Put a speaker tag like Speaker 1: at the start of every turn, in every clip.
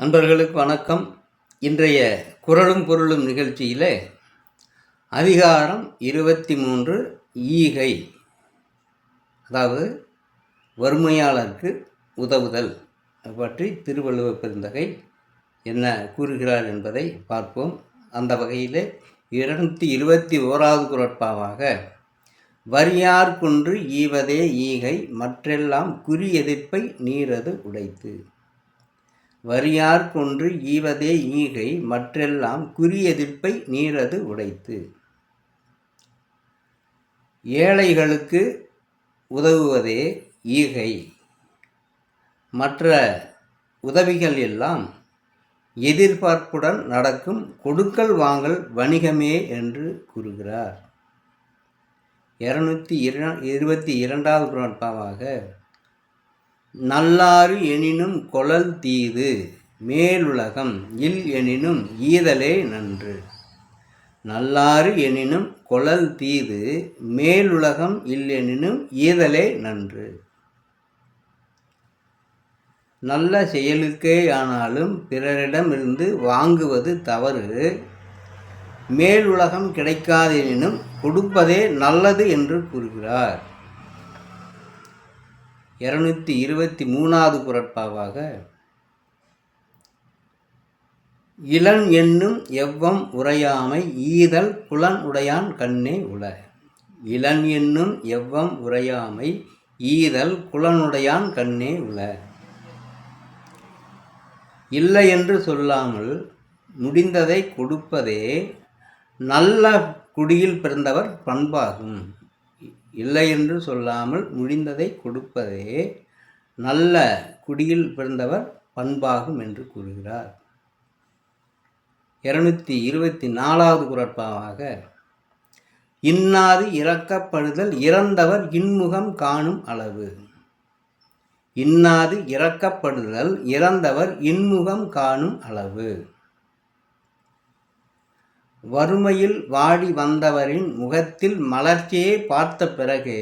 Speaker 1: நண்பர்களுக்கு வணக்கம். இன்றைய குரலும் பொருளும் நிகழ்ச்சியில் அதிகாரம் இருபத்தி மூன்று ஈகை அதாவது வறுமையாளருக்கு உதவுதல் பற்றி திருவள்ளுவர் பெருந்தகை என்ன கூறுகிறார் என்பதை பார்ப்போம். அந்த வகையில் இருநூற்றி இருபத்தி ஓராவது குரட்பாவாக வரியார் குன்று ஈவதே ஈகை மற்றெல்லாம் குறி எதிர்ப்பை நீரது உடைத்து. வரியார் கொன்று ஈவதே ஈகை மற்றெல்லாம் குறியெதிர்ப்பை நீரது உடைத்து. ஏழைகளுக்கு உதவுவதே ஈகை. மற்ற உதவிகள் எல்லாம் எதிர்பார்ப்புடன் நடக்கும் கொடுக்கல் வாங்கல் வணிகமே என்று கூறுகிறார். இரநூத்தி இர இருபத்தி இரண்டாவது குரட்பாவாக நல்லாறு எனினும் கொழல் தீது மேலுலகம் இல் எனினும் ஈதலே நன்று. நல்லாறு எனினும் கொழல் தீது மேலுலகம் இல் எனினும் ஈதலே நன்று. நல்ல செயலுக்கே ஆனாலும் பிறரிடமிருந்து வாங்குவது தவறு. மேலுலகம் கிடைக்காதெனினும் கொடுப்பதே நல்லது என்று கூறுகிறார். இரநூத்தி இருபத்தி மூணாவது குரட்பாவாக இளன் என்னும் எவ்வம் உரையாமை ஈதல் புலன் உடையான் கண்ணே உள. இளன் என்னும் எவ்வம் உரையாமை ஈதல் குலனுடையான் கண்ணே உள. இல்லை என்று சொல்லாமல் முடிந்ததை கொடுப்பதே நல்ல குடியில் பிறந்தவர் பண்பாகும். இல்லை என்று சொல்லாமல் முடிந்ததை கொடுப்பதே நல்ல குடியில் பிறந்தவர் பண்பாகும் என்று கூறுகிறார். இருநூத்தி இருபத்தி நாலாவது குரட்பாவாக இன்னாது இறக்கப்படுதல் இறந்தவர் இன்முகம் காணும் அளவு. இன்னாது இறக்கப்படுதல் இறந்தவர் இன்முகம் காணும் அளவு. வறுமையில் வாடி வந்தவரின் முகத்தில் மலர்ச்சியை பார்த்த பிறகே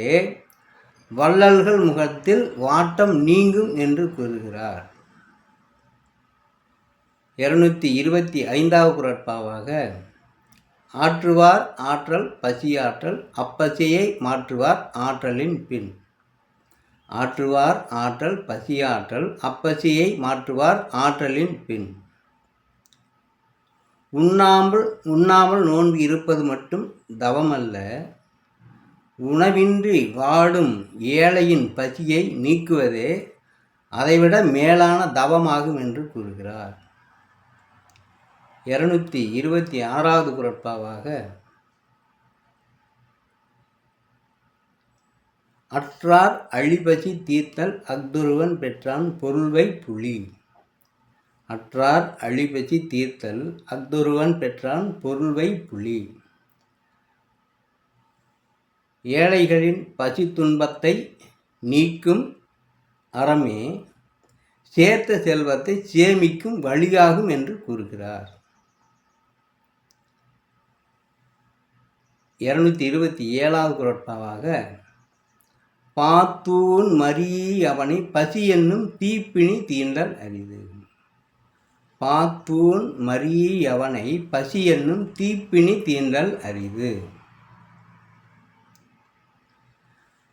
Speaker 1: வள்ளல்கள் முகத்தில் வாட்டம் நீங்கும் என்று கூறுகிறார். இருநூத்தி இருபத்தி ஐந்தாவது குரட்பாவாக ஆற்றுவார் ஆற்றல் பசியாற்றல் அப்பசியை மாற்றுவார் ஆற்றலின் பின். ஆற்றுவார் ஆற்றல் பசியாற்றல் அப்பசியை மாற்றுவார் ஆற்றலின் பின். உண்ணாமல் உண்ணாமல் நோன்பு இருப்பது மட்டும் தவமல்ல. உணவின்றி வாடும் ஏழையின் பசியை நீக்குவதே அதைவிட மேலான தவமாகும் என்று கூறுகிறார். இருநூத்தி இருபத்தி ஆறாவது குரட்பாவாக அற்றார் அழிபசி தீர்த்தல் அக்துருவன் பெற்றான் பொருள்வை புலி. அற்றார் அழிபசி தீர்த்தல் அக்தொருவன் பெற்றான் பொருள்வை புலி. ஏழைகளின் பசி துன்பத்தை நீக்கும் அறமே சேர்த்த செல்வத்தை சேமிக்கும் வழியாகும் என்று கூறுகிறார். இருநூத்தி இருபத்தி ஏழாவது குரட்பாவாக பாத்தூன் மரி அவனை பசி என்னும் தீப்பிணி தீண்டல் அரிது. பாத்தூன் மரியவனை பசி என்னும் தீப்பிணி தீண்டல் அரிது.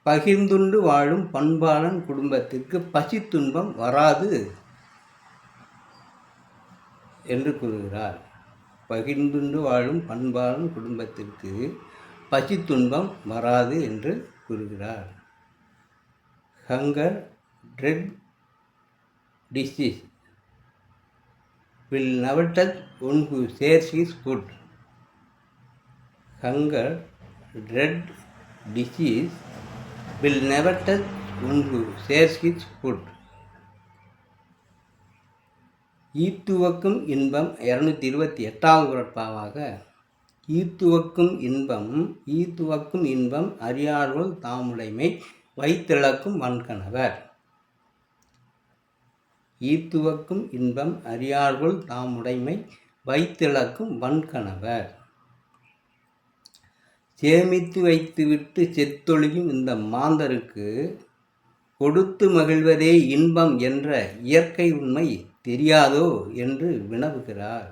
Speaker 1: பகிர்ந்துண்டு வாழும் பண்பாளன் குடும்பத்திற்கு பசி துன்பம் வராது என்று கூறுகிறார். பகிர்ந்துண்டு வாழும் பண்பாளன் குடும்பத்திற்கு பசி துன்பம் வராது என்று கூறுகிறார். Hunger dread disease will never touch one who shares his food. Hunger, dread, disease will never touch one who shares his food. ஈத்துவக்கும் இன்பம் இரநூத்தி இருபத்தி எட்டாவது குரட்பாவாக ஈத்துவக்கும் இன்பம் ஈத்துவக்கும் இன்பம் அறியார்கள் தாமுடைமை வைத்திழக்கும் வன்கணவர் ஈத்துவக்கும் இன்பம் அறியார்கள் உடைமை வைத்திழக்கும் வன்கணவர். சேமித்து வைத்துவிட்டு செத்தொழியும் இந்த மாந்தருக்கு கொடுத்து மகிழ்வதே இன்பம் என்ற இயற்கை உண்மை தெரியாதோ என்று வினவுகிறார்.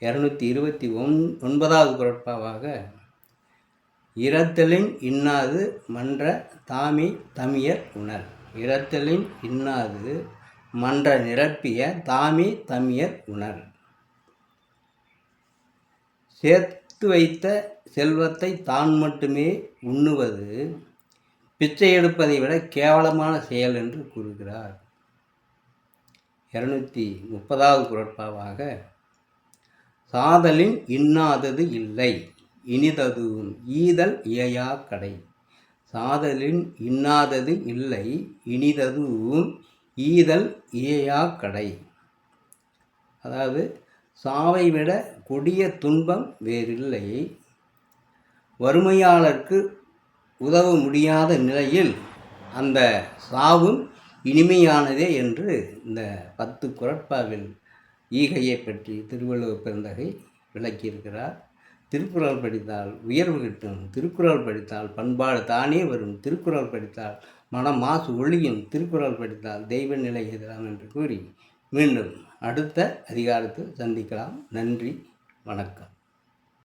Speaker 1: இரநூத்தி இருபத்தி ஒன் ஒன்பதாவது குரட்பாவாக இரத்தலின் இன்னாது மன்ற தாமி தமியர் உணர். இரத்தலின் இன்னாது மன்ற நிரப்பிய தாமி தமியர் உணர். சேர்த்து வைத்த செல்வத்தை தான் மட்டுமே உண்ணுவது பிச்சை எடுப்பதை விட கேவலமான செயல் என்று கூறுகிறார். இரநூத்தி முப்பதாவது குரட்பாவாக சாதலின் இன்னாதது இல்லை இனிததுவும் ஈதல் இயையா கடை. சாதலின் இன்னாதது இல்லை இனிதது ஈதல் ஏயா கடை. அதாவது சாவை விட கொடிய துன்பம் வேறில்லை. வறுமையாளருக்கு உதவ முடியாத நிலையில் அந்த சாவும் இனிமையானதே என்று இந்த பத்து குரட்பாவில் ஈகையை பற்றி திருவள்ளுவர் பிறந்தகை விளக்கியிருக்கிறார். திருக்குறள் படித்தால் உயர்வு கிட்டும். திருக்குறள் படித்தால் பண்பாடு தானே வரும். திருக்குறள் படித்தால் மன மாசு ஒளியும் திருக்குறள் படித்தால் தெய்வ நிலை எதிராம் என்று கூறி மீண்டும் அடுத்த அதிகாரத்தில் சந்திக்கலாம். நன்றி. வணக்கம்.